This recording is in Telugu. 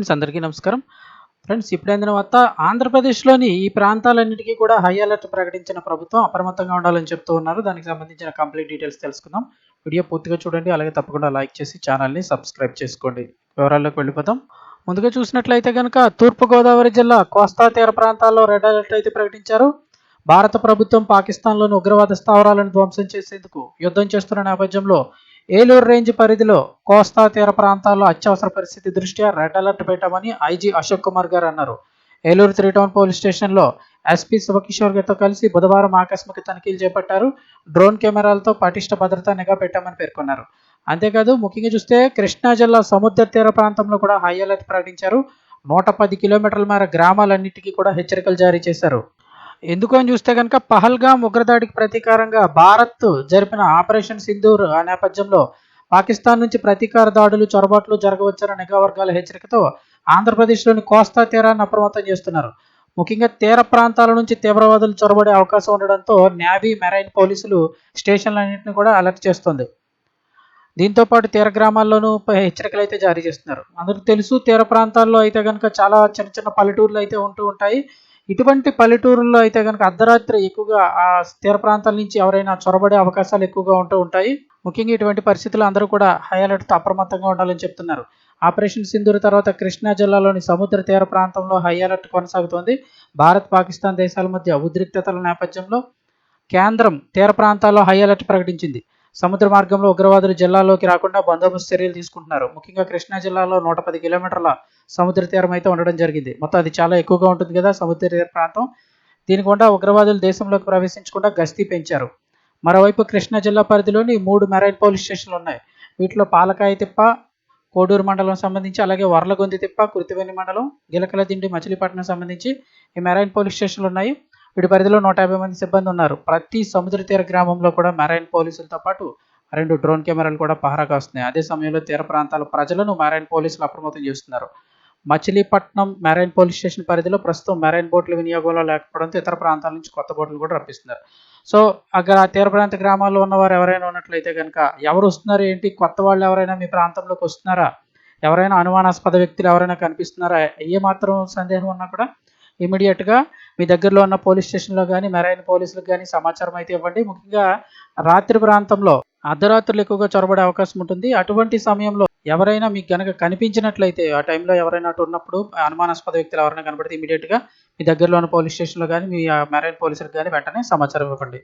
ఫ్రెండ్స్ అందరికీ నమస్కారం. ఫ్రెండ్స్ ఇప్పుడైన తర్వాత ఆంధ్రప్రదేశ్లోని ఈ ప్రాంతాలన్నిటికీ కూడా హై అలర్ట్ ప్రకటించిన ప్రభుత్వం అప్రమత్తంగా ఉండాలని చెప్తూ ఉన్నారు. దానికి సంబంధించిన కంప్లీట్ డీటెయిల్స్ తెలుసుకుందాం. వీడియో పూర్తిగా చూడండి అలాగే తప్పకుండా లైక్ చేసి ఛానల్ని సబ్స్క్రైబ్ చేసుకోండి. వివరాల్లోకి వెళ్ళిపోతాం ముందుగా చూసినట్లయితే కనుక తూర్పుగోదావరి జిల్లా కోస్తా తీర ప్రాంతాల్లో రెడ్ అలర్ట్ అయితే ప్రకటించారు. భారత ప్రభుత్వం పాకిస్తాన్లోని ఉగ్రవాద స్థావరాలను ధ్వంసం చేసేందుకు యుద్ధం చేస్తున్న నేపథ్యంలో ఏలూరు రేంజ్ పరిధిలో కోస్తా తీర ప్రాంతాల్లో అత్యవసర పరిస్థితి దృష్ట్యా రెడ్ అలర్ట్ పెట్టామని ఐజీ అశోక్ కుమార్ గారు అన్నారు. ఏలూరు త్రీ టౌన్ పోలీస్ స్టేషన్లో ఎస్పీ శివకిషోర్ గారితో కలిసి బుధవారం ఆకస్మిక తనిఖీలు చేపట్టారు. డ్రోన్ కెమెరాలతో పటిష్ట భద్రతా నిఘా పెట్టామని పేర్కొన్నారు. అంతేకాదు ముఖ్యంగా చూస్తే కృష్ణా జిల్లా సముద్ర తీర ప్రాంతంలో కూడా హై అలర్ట్ ప్రకటించారు. నూట పది కిలోమీటర్ల మేర గ్రామాలన్నిటికీ కూడా హెచ్చరికలు జారీ చేశారు. ఎందుకు అని చూస్తే కనుక పహల్గాం ఉగ్రదాడికి ప్రతీకారంగా భారత్ జరిపిన ఆపరేషన్ సింధూర్ ఆ నేపథ్యంలో పాకిస్తాన్ నుంచి ప్రతీకార దాడులు చొరబాట్లు జరగవచ్చన్న నిఘా వర్గాల హెచ్చరికతో ఆంధ్రప్రదేశ్లోని కోస్తా తీరాన్ని అప్రమత్తం చేస్తున్నారు. ముఖ్యంగా తీర ప్రాంతాల నుంచి తీవ్రవాదులు చొరబడే అవకాశం ఉండడంతో నేవీ మెరైన్ పోలీసులు స్టేషన్లన్నింటినీ కూడా అలర్ట్ చేస్తుంది. దీంతో పాటు తీర గ్రామాల్లోనూ హెచ్చరికలు అయితే జారీ చేస్తున్నారు. అందరికీ తెలుసు తీర ప్రాంతాల్లో అయితే కనుక చాలా చిన్న చిన్న పల్లెటూర్లు అయితే ఉంటూ ఉంటాయి. ఇటువంటి పల్లెటూరుల్లో అయితే కనుక అర్ధరాత్రి ఎక్కువగా ఆ తీర ప్రాంతాల నుంచి ఎవరైనా చొరబడే అవకాశాలు ఎక్కువగా ఉంటూ ఉంటాయి. ముఖ్యంగా ఇటువంటి పరిస్థితులు అందరూ కూడా హై అలర్ట్తో అప్రమత్తంగా ఉండాలని చెప్తున్నారు. ఆపరేషన్ సింధూర్ తర్వాత కృష్ణా జిల్లాలోని సముద్ర తీర ప్రాంతంలో హై అలర్ట్ కొనసాగుతోంది. భారత్ పాకిస్తాన్ దేశాల మధ్య ఉద్రిక్తతల నేపథ్యంలో కేంద్రం తీర ప్రాంతాల్లో హై అలర్ట్ ప్రకటించింది. సముద్ర మార్గంలో ఉగ్రవాదులు జిల్లాలోకి రాకుండా బందోబస్తు చర్యలు తీసుకుంటున్నారు. ముఖ్యంగా కృష్ణా జిల్లాలో నూట పది కిలోమీటర్ల సముద్ర తీరం అయితే ఉండడం జరిగింది. మొత్తం అది చాలా ఎక్కువగా ఉంటుంది కదా సముద్ర తీర ప్రాంతం. దీని గుండా ఉగ్రవాదులు దేశంలోకి ప్రవేశించకుండా గస్తీ పెంచారు. మరోవైపు కృష్ణా జిల్లా పరిధిలోని మూడు మెరైన్ పోలీస్ స్టేషన్లు ఉన్నాయి. వీటిలో పాలకాయ తిప్ప కోడూరు మండలం సంబంధించి అలాగే వరలగొంది తిప్ప కృతివేణి మండలం గిలకల దిండి మచిలీపట్నం సంబంధించి ఈ మెరైన్ పోలీస్ స్టేషన్లు ఉన్నాయి. వీటి పరిధిలో నూట యాభై మంది సిబ్బంది ఉన్నారు. ప్రతి సముద్ర తీర గ్రామంలో కూడా మెరైన్ పోలీసులతో పాటు రెండు డ్రోన్ కెమెరాలు కూడా పహరా కాస్తున్నాయి అదే సమయంలో తీర ప్రాంతాల ప్రజలను మెరైన్ పోలీసులు అప్రమత్తం చేస్తున్నారు. మచిలీపట్నం మెరైన్ పోలీస్ స్టేషన్ పరిధిలో ప్రస్తుతం మెరైన్ బోట్ల వినియోగంలో లేకపోవడంతో ఇతర ప్రాంతాల నుంచి కొత్త బోట్లు కూడా రప్పిస్తున్నారు. సో అక్కడ తీర ప్రాంత గ్రామాల్లో ఉన్నవారు ఎవరైనా ఉన్నట్లయితే కనుక ఎవరు వస్తున్నారు ఏంటి? కొత్త వాళ్ళు ఎవరైనా మీ ప్రాంతంలోకి వస్తున్నారా? ఎవరైనా అనుమానాస్పద వ్యక్తులు ఎవరైనా కనిపిస్తున్నారా? ఏ మాత్రం సందేహం ఉన్నా కూడా ఇమీడియట్గా మీ దగ్గరలో ఉన్న పోలీస్ స్టేషన్లో కానీ మెరైన్ పోలీసులకు కానీ సమాచారం అయితే ఇవ్వండి. ముఖ్యంగా రాత్రి ప్రాంతంలో అర్ధరాత్రులు ఎక్కువగా చొరబడే అవకాశం ఉంటుంది. అటువంటి సమయంలో ఎవరైనా మీకు గనక కనిపించినట్లయితే ఆ టైంలో ఎవరైనా అటు ఉన్నప్పుడు అనుమానాస్పద వ్యక్తులు ఎవరైనా కనబడితే ఇమీడియట్గా మీ దగ్గరలో ఉన్న పోలీస్ స్టేషన్లో కానీ మీ మెరైన్ పోలీసులకు కానీ వెంటనే సమాచారం ఇవ్వండి.